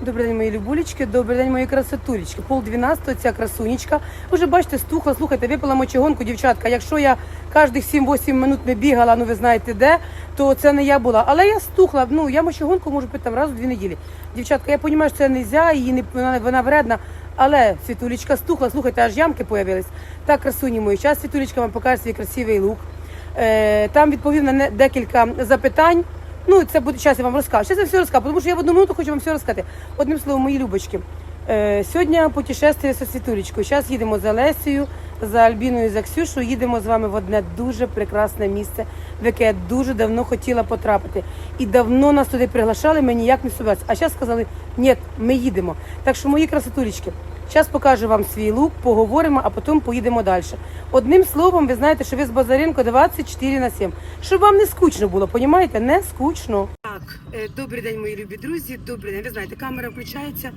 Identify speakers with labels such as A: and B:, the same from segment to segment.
A: Добрий день, мої любулечки, добрий день, мої красотулечки. Пол дванадцятого ця красунечка. Вже бачите, стухла, слухайте, випила мочегонку, дівчатка. Якщо я кожних 7-8 минут не бігала, ну ви знаєте де, то це не я була. Але я стухла, ну я мочегонку можу пити там раз у дві неділі. Дівчатка, я розумію, що це не можна, її не вона, вона вредна. Але світулечка стухла, слухайте, аж ямки появились. Так, красуні мої, час світулечка вам покаже свій красивий лук. Е, там відповів на декілька запитань. Ну, це буде час, я вам розкажу. Зараз я все розкажу, тому що я в одну минуту хочу вам все розказати. Одним словом, мої любочки. Е, сьогодні путешествие зі Світулечкою. Зараз їдемо за Лесією, за Альбіною, за Ксюшою. Їдемо з вами в одне дуже прекрасне місце, в яке я дуже давно хотіла потрапити. І давно нас туди приглашали, ми ніяк не собиралися. А зараз сказали, ні, ми їдемо. Так що, мої красотулечки, зараз покажу вам свій лук, поговоримо, а потім поїдемо далі. Одним словом, ви знаєте, що ви з Базаренко 24 на 7. Щоб вам не скучно було, понімаєте? Не скучно. Так, е, добрий день, мої любі друзі. Добрий день. Ви знаєте, камера включається.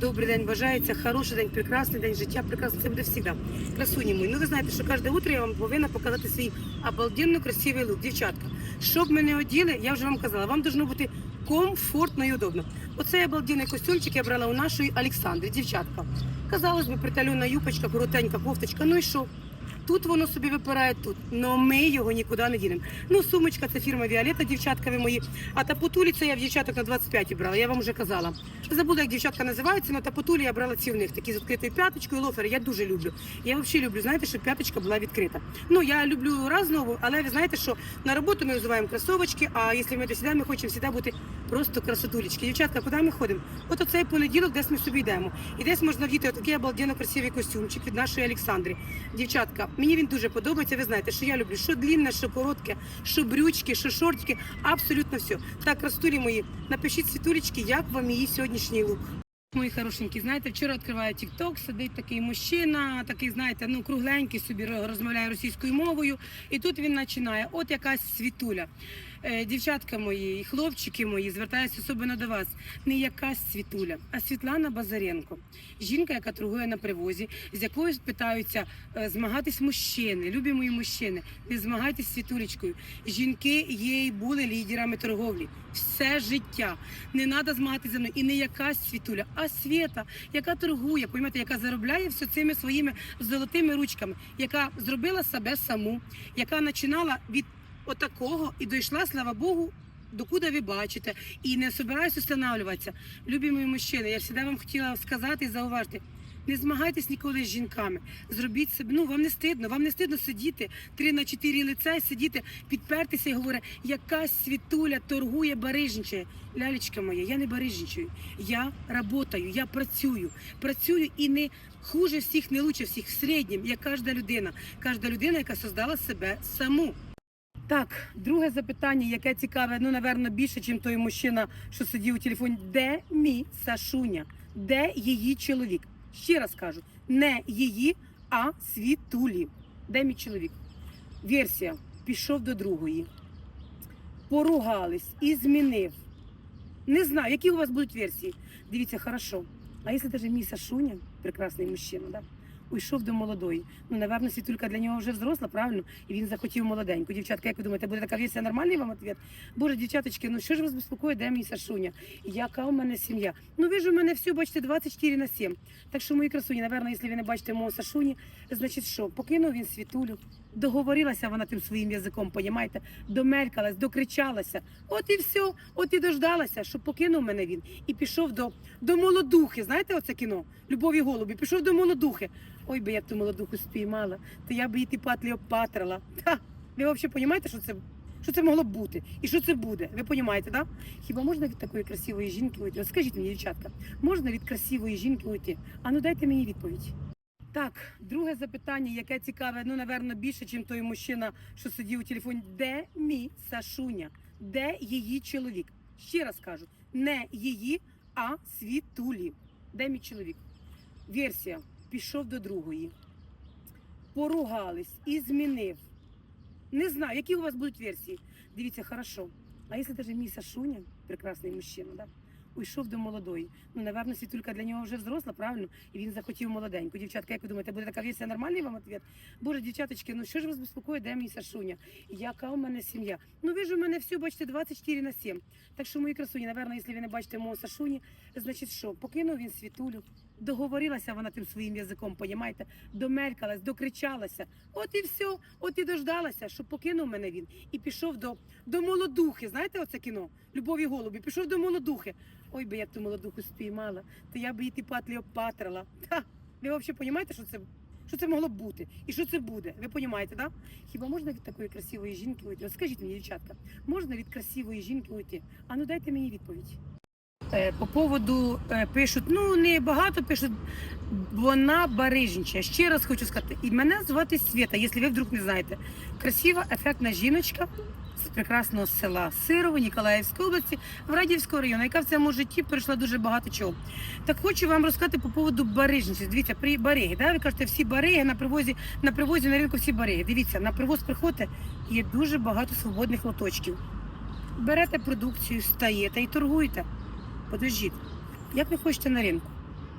A: Добрий день бажається, хороший день, прекрасний день, життя прекрасне. Це буде завжди. Красуні мої. Ну ви знаєте, що кожне утро я вам повинна показати свій обалденно красивий лук. Дівчатка, щоб ми не оділи, я вже вам казала, вам должно бути комфортно і удобно. Оцей обалденний костюмчик я брала у нашої Олександри, дівчатка. Казалось би, притальона юпочка, коротенька кофточка. Ну і що? Тут воно собі випирає тут, але ми його нікуди не дінемо. Ну, сумочка це фірма Віолета, дівчатка ви мої. А тапотулі це я в дівчаток на 25 брала, я вам вже казала. Забула, як дівчатка називається, але тапотулі я брала ці в них, такі з відкритою п'яточкою, лофери. Я дуже люблю. Я взагалі люблю, знаєте, щоб п'яточка була відкрита. Ну, я люблю раз знову, але ви знаєте, що на роботу ми взиваємо кросовочки, а якщо ми до сюди, ми хочемо завжди бути просто красотулечки. Дівчатка, куди ми ходимо? От оцей понеділок, десь ми собі йдемо. І десь можна вдіти отакий обалденно красивий костюмчик від нашої Олександри. Дівчатка, мені він дуже подобається. Ви знаєте, що я люблю що длінне, що коротке, що брючки, що шортики, абсолютно все. Так, ростурі мої, напишіть світулечки, як вам її сьогоднішній лук. Мої хорошенькі, знаєте, вчора відкриваю TikTok, сидить такий мужчина, такий, знаєте, ну кругленький собі ро- розмовляє російською мовою. І тут він починає. От якась світуля. Е, дівчатка мої, і хлопчики мої, звертаюся особливо до вас. Не якась світуля, а Світлана Базаренко. Жінка, яка торгує на привозі, з якою питаються е, змагатись мужчини, любі мої мужчини, не змагайтесь світулечкою. Жінки і були лідерами торговлі. Все життя. Не треба змагатися за мною. І не якась світуля, а свята, яка торгує, поймете, яка заробляє все цими своїми золотими ручками, яка зробила себе саму, яка починала від отакого і дійшла, слава Богу. Докуди ви бачите, і не собираюся встановлюватися. Любі мої мужчини, я завжди вам хотіла сказати і зауважити. Не змагайтесь ніколи з жінками. Зробіть себе. Ну вам не стидно, вам не стидно сидіти три на чотири лиця і сидіти, підпертися і говорити, якась світуля торгує, барижничає. Лялечка моя, я не барижничаю. Я працюю, я працюю. Працюю і не хуже всіх, не лучше всіх, в середньому, як кожна людина. Кожна людина, яка создала себе саму. Так, друге запитання, яке цікаве, ну, напевно, більше, ніж той мужчина, що сидів у телефоні. Де мій Сашуня? Де її чоловік? Ще раз кажу, не її, а світулі. Де мій чоловік? Версія. Пішов до другої. Поругались і змінив. Не знаю, які у вас будуть версії. Дивіться, хорошо. А якщо даже мій Сашуня, прекрасний мужчина, да? Уйшов до молодої. Ну, напевно, світулька для нього вже взросла, правильно? І він захотів молоденьку. Дівчатка, як ви думаєте, буде така версія нормальний вам відповідь? Боже, дівчаточки, ну що ж вас безпокоїть, де мій Сашуня? Яка у мене сім'я? Ну ви ж у мене все, бачите, 24 на 7. Так що, мої красуні, напевно, якщо ви не бачите мого Сашуні, значить що, покинув він світулю. Договорилася вона тим своїм язиком, понімаєте? Домелькалась, докричалася. От і все, от і дождалася, що покинув мене він і пішов до, до молодухи. Знаєте, оце кіно? Любові голубі, пішов до молодухи. Ой би я б ту молодуху спіймала, то я б її типа Клеопатрила. Ха! Ви взагалі розумієте, що це, що це могло б бути? І що це буде? Ви розумієте? Да? Хіба можна від такої красивої жінки уйти? От скажіть мені, дівчатка, можна від красивої жінки уйти? А ну дайте мені відповідь. Так, друге запитання, яке цікаве, ну, напевно, більше, ніж той мужчина, що сидів у телефоні. Де мій Сашуня? Де її чоловік? Ще раз кажу, не її, а світулі. Де мій чоловік? Версія. Пішов до другої. Поругались і змінив. Не знаю, які у вас будуть версії. Дивіться, хорошо. А якщо даже мій Сашуня, прекрасний мужчина, да? уйшов до молодої. Ну, напевно, світулька для нього вже взросла, правильно? І він захотів молоденьку. Дівчатка, як ви думаєте, буде така версія нормальний вам ответ? Боже, дівчаточки, ну що ж вас безпокоїть, де мій Сашуня? Яка у мене сім'я? Ну ви ж у мене все, бачите, 24 на 7. Так що, мої красуні, напевно, якщо ви не бачите мого Сашуні, значить що, покинув він світулю. Договорилася вона тим своїм язиком, понімаєте? Домелькалась, докричалася. От і все, от і дождалася, що покинув мене він і пішов до, до молодухи. Знаєте, оце кіно? Любові голубі, пішов до молодухи. Ой би я ту молодуху спіймала, то я б її ті патлі обпатрила. Та, ви взагалі розумієте, що це, що це могло бути? І що це буде? Ви розумієте, да? Хіба можна від такої красивої жінки уйти? От скажіть мені, дівчатка, можна від красивої жінки уйти? А ну дайте мені відповідь. Е, По поводу е, пишуть, ну не багато пишуть, вона барижнича. Ще раз хочу сказати, і мене звати Свята, якщо ви вдруг не знаєте. Красива, ефектна жіночка з прекрасного села Сирово, Ніколаївської області, Врадівського району, яка в цьому житті пройшла дуже багато чого. Так хочу вам розказати по поводу барижниці. Дивіться, при бариги, да? ви кажете, всі бариги на привозі, на привозі на ринку всі бариги. Дивіться, на привоз приходите, є дуже багато свободних лоточків. Берете продукцію, стаєте і торгуєте. Подождіть, як ви хочете на ринку?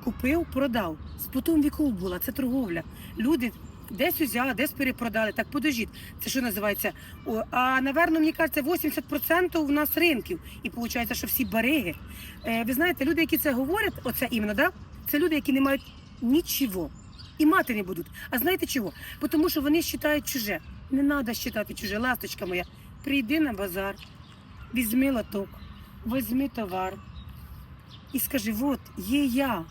A: Купив, продав. З потом віков була, це торговля. Люди десь узяли, десь перепродали. Так подождіть, це що називається? О, а наверно, мені кажеться, 80% у нас ринків. І виходить, що всі бариги. Е, ви знаєте, люди, які це говорять, оце іменно, да? це люди, які не мають нічого. І мати не будуть. А знаєте чого? Тому що вони вважають чуже. Не треба вважати чуже, ласточка моя. Прийди на базар, візьми лоток, візьми товар і скажи: от є я.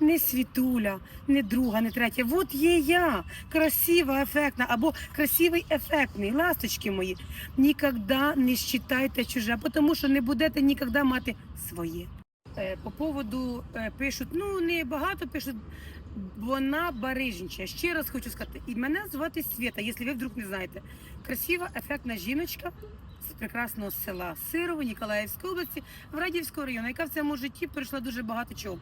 A: Не світуля, не друга, не третя. От є я, красива, ефектна, або красивий, ефектний. Ласточки мої. Ніколи не считайте чуже, тому що не будете ніколи мати своє. Е, По поводу е, пишуть, ну не багато пишуть, вона барижнича. Ще раз хочу сказати, і мене звати Свята, якщо ви вдруг не знаєте. Красива, ефектна жіночка з прекрасного села Сирово, Ніколаївської області, Врадівського району, яка в цьому житті пройшла дуже багато чого.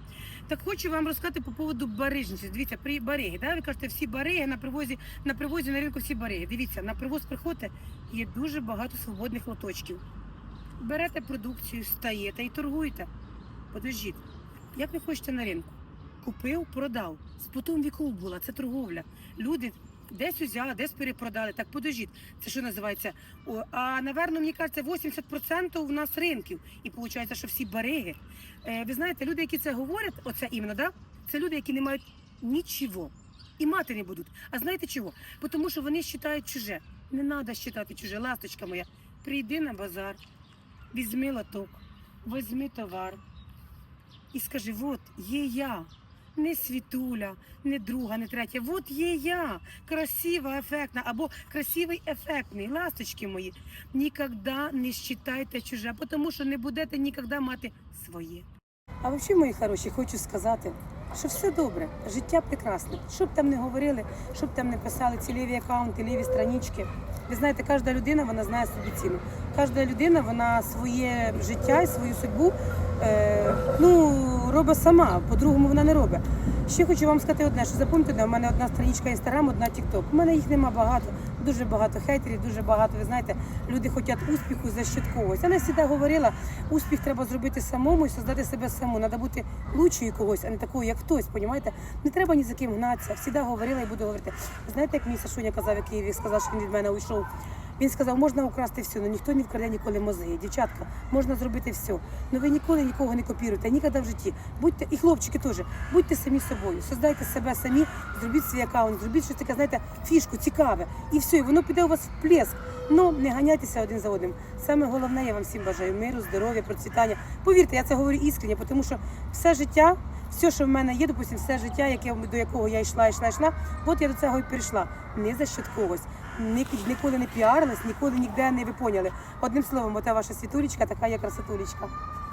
A: Так хочу вам розказати по поводу барижниці. Дивіться, при бариги, да? ви кажете, всі бариги на привозі, на привозі на ринку всі бариги. Дивіться, на привоз приходите, є дуже багато свободних лоточків. Берете продукцію, стаєте і торгуєте. Подождіть, як ви хочете на ринку? Купив, продав. З потом віков була, це торговля. Люди десь узяли, десь перепродали. Так подождіть, це що називається? О, а наверно, мені кажеться, 80% у нас ринків. І виходить, що всі бариги. Е, ви знаєте, люди, які це говорять, оце іменно, да? це люди, які не мають нічого. І мати не будуть. А знаєте чого? Тому що вони вважають чуже. Не треба вважати чуже, ласточка моя. Прийди на базар, візьми лоток, візьми товар і скажи: от є я. Не світуля, не друга, не третя. От є я, красива, ефектна, або красивий, ефектний. Ласточки мої. Ніколи не считайте чуже, тому що не будете ніколи мати своє. А взагалі, мої хороші, хочу сказати, що все добре, життя прекрасне. Що б там не говорили, що б там не писали ці ліві аккаунти, ліві странички. Ви знаєте, кожна людина вона знає собі ціну. Кожна людина вона своє життя і свою судьбу е, ну, робить сама, по-другому вона не робить. Ще хочу вам сказати одне, що запам'ятайте, у мене одна страничка інстаграм, одна тікток. У мене їх нема багато, дуже багато хейтерів, дуже багато. Ви знаєте, люди хочуть успіху за щит когось. Я не завжди говорила, успіх треба зробити самому і создати себе саму. Треба бути лучшою когось, а не такою, як хтось. Понімаєте? Не треба ні за ким гнатися. Всіда говорила і буду говорити. Знаєте, як мій Сашуня казав, Києві сказав, що він від мене уйшов. Він сказав, можна украсти все, але ніхто не вкраде ніколи мозги. Дівчатка, можна зробити все. але ви ніколи нікого не копіруйте, ніколи в житті. Будьте, і хлопчики теж, будьте самі собою, создайте себе самі, зробіть свій аккаунт, зробіть щось таке, знаєте, фішку, цікаве. І все, і воно піде у вас в плеск. Ну, не ганяйтеся один за одним. Саме головне, я вам всім бажаю миру, здоров'я, процвітання. Повірте, я це говорю іскренне, тому що все життя, все, що в мене є, допустим, все життя, яке, до якого я йшла, йшла, йшла, от я до цього і прийшла. Не за щит когось. Ні- Ніколи не піарилась, ніколи ніде не ви поняли. Одним словом, ота ваша світулечка, така є красотулечка.